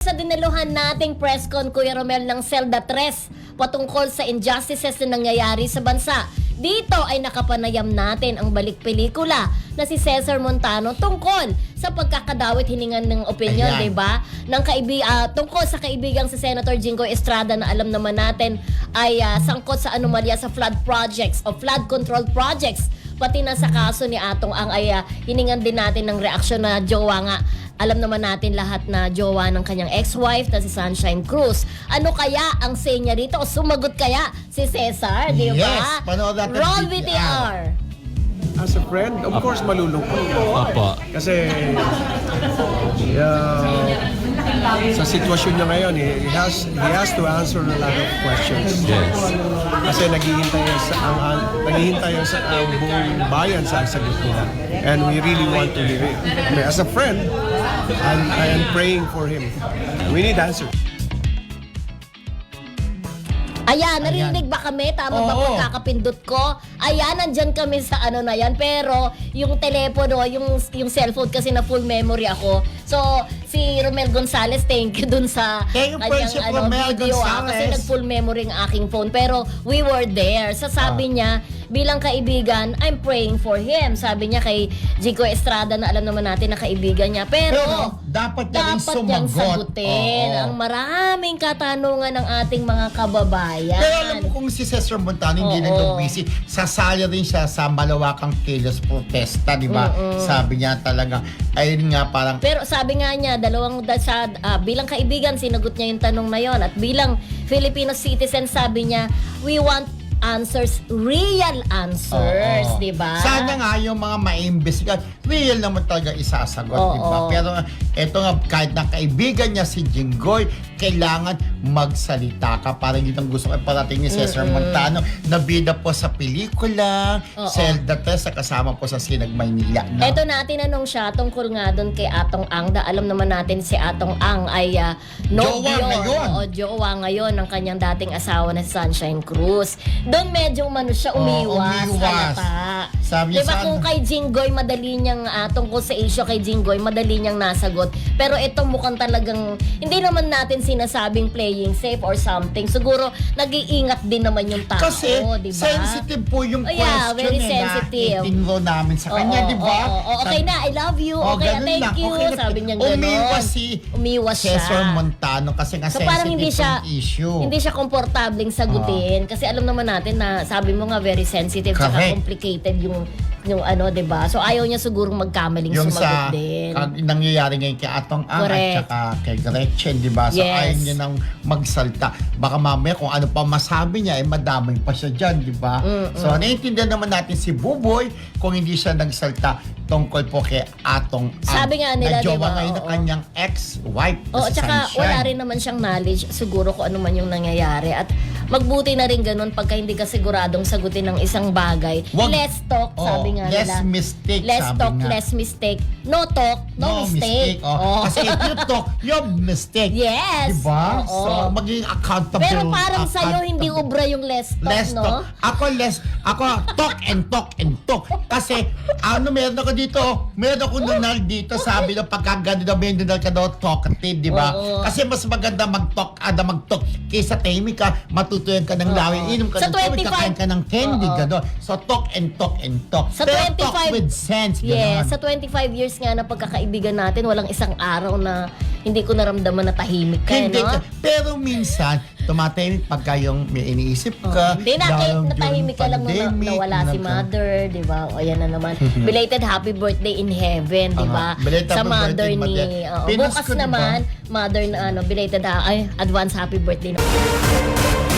Sa dinaluhan nating press con Kuya Romel ng Zelda 3 patungkol sa injustices na nangyayari sa bansa. Dito ay nakapanayam natin ang balik pelikula na si Cesar Montano tungkol sa pagkakadawit hiningan ng opinion, Ayan. 'di ba? Ng kaibi ah, tungkol sa kaibigang si Senator Jingo Estrada na alam naman natin ay ah, sangkot sa anomalya sa flood projects o flood control projects pati na sa kaso ni Atong ang ay ah, hiningan din natin ng reaksyon na jowa nga alam naman natin lahat na jowa ng kanyang ex-wife na si Sunshine Cruz. Ano kaya ang say niya rito? O sumagot kaya si Cesar, di ba? Yes, panood natin Roll VTR. VTR. As a friend, of course malulungkot. Opo. Kasi uh, sa sitwasyon niya ngayon, he has he has to answer a lot of questions. Yes. Kasi naghihintay sa ang, ang naghihintay sa ang buong bayan sa sagot nila. And we really want to hear it. As a friend, I'm, I am praying for him. We need answers. Ayan, narinig ba kami? Tama ba Oo. pagkakapindot ko? Ayan, nandyan kami sa ano na yan. Pero yung telepono, yung, yung cellphone kasi na full memory ako. So, si Romel Gonzales, thank you dun sa Thank you, Friendship Romel video ah, kasi nag full memory ang aking phone. Pero we were there. Sa sabi Ah. niya, bilang kaibigan, I'm praying for him. Sabi niya kay Jico Estrada na alam naman natin na kaibigan niya. Pero, Pero, dapat niya rin dapat niyang sumagot. sagutin Oo. ang maraming katanungan ng ating mga kababayan. Pero alam mo kung si Cesar Montano hindi Oo. lang daw busy, sasali rin siya sa malawakang kilos protesta, di ba? Sabi niya talaga, ayun nga parang Pero sabi nga niya, dalawang da- sa, ah, bilang kaibigan, sinagot niya yung tanong na yon. At bilang Filipino citizen, sabi niya, we want answers, real answers, Oo. di ba? Sana nga yung mga maimbestigan, real naman talaga isasagot, Oo. di ba? Pero eto nga, kahit na kaibigan niya si Jinggoy, kailangan magsalita ka. Parang yun ang gusto ko parating ni Cesar Montano, na bida po sa pelikula, Oo. Zelda Tessa, kasama po sa Sinag Maynila. No? Eto na, tinanong siya tungkol nga doon kay Atong Ang. Da, alam naman natin si Atong Ang ay uh, nobyo. Jowa ngayon. Oo, jowa ngayon ng kanyang dating asawa na Sunshine Cruz. Doon medyo umano siya umiwas. umiwas. halata. Sabi niya diba sa- kung kay Jinggoy, madali niyang, ah, tungkol sa issue kay Jinggoy, madali niyang nasagot. Pero ito mukhang talagang, hindi naman natin sinasabing playing safe or something. Siguro, nag-iingat din naman yung tao, Kasi di ba? sensitive po yung Oh, yeah, question very eh, sensitive. na itinro namin sa kanya, Oo, di ba? oo, oo. okay na, I love you. Oh, okay, ganun thank lang. you. Okay na. Sabi niya gano'n. Umiwas si Umiwas siya. Cesar Montano kasi nga So parang hindi siya sensitive yung issue. hindi siya komportableng sagutin kasi alam naman natin na sabi mo nga very sensitive Correct. tsaka complicated yung yung ano 'di ba? So ayaw niya sigurong magkamaling yung sumagot sa din. kag, nangyayari ngayon kay Atong Ang Correct. at saka kay Gretchen, di ba? So Yes. ayaw niya nang magsalta. Baka mamaya kung ano pa masabi niya, eh madamay pa siya dyan, di ba? So naiintindihan naman natin si Buboy kung hindi siya nagsalta tungkol po kay Atong Ang. Sabi nga nila, na jowa di ba? ngayon ng Oo. kanyang ex-wife. na Oo, si tsaka Sunshine. wala rin naman siyang knowledge siguro kung ano man yung nangyayari at magbuti na rin ganun pagka hindi ka siguradong sagutin ng isang bagay. Wag- less talk, Oo, sabi nga less nila. mistake, Less sabi talk, nga. less mistake. No talk, no, mistake. Oh. Oo. Kasi if you talk, you mistake. Yes. Diba? Oo. So, maging accountable. Pero parang sa'yo accountable. hindi ubra yung less talk, Less no? talk. Ako less, ako talk and talk and talk. Kasi, ano meron ako dito, meron ako nunal dito, sabi ng pagkaganda na may nunal ka daw talkative, di ba? Oo. Kasi mas maganda mag-talk, ada mag-talk, kaysa tahimik ka, matutuyan ka ng lawin, inom ka Sa ng tubig, 25 kakain ka ng candy, Oo. gano'n. So, talk and talk and talk. Sa Pero talk 25 with sense, Yes, gano'n. sa 25 years nga na pagkakaibigan natin, walang isang araw na hindi ko naramdaman na tahimik ka, eh, Hindi no? ka. Pero minsan, tumatahimik pagka yung may iniisip Oh, ka. Hindi na, kahit lalo natahimik ka lang nung na, pandemic, nawala si nagka- mother, di ba? O yan na naman. Belated happy birthday in heaven, di ba? Aha. Belated Sa happy mother birthday, ni... oo. Pinas bukas ko, di ba? naman, mother na ano, belated, ha- ay, advance happy birthday na.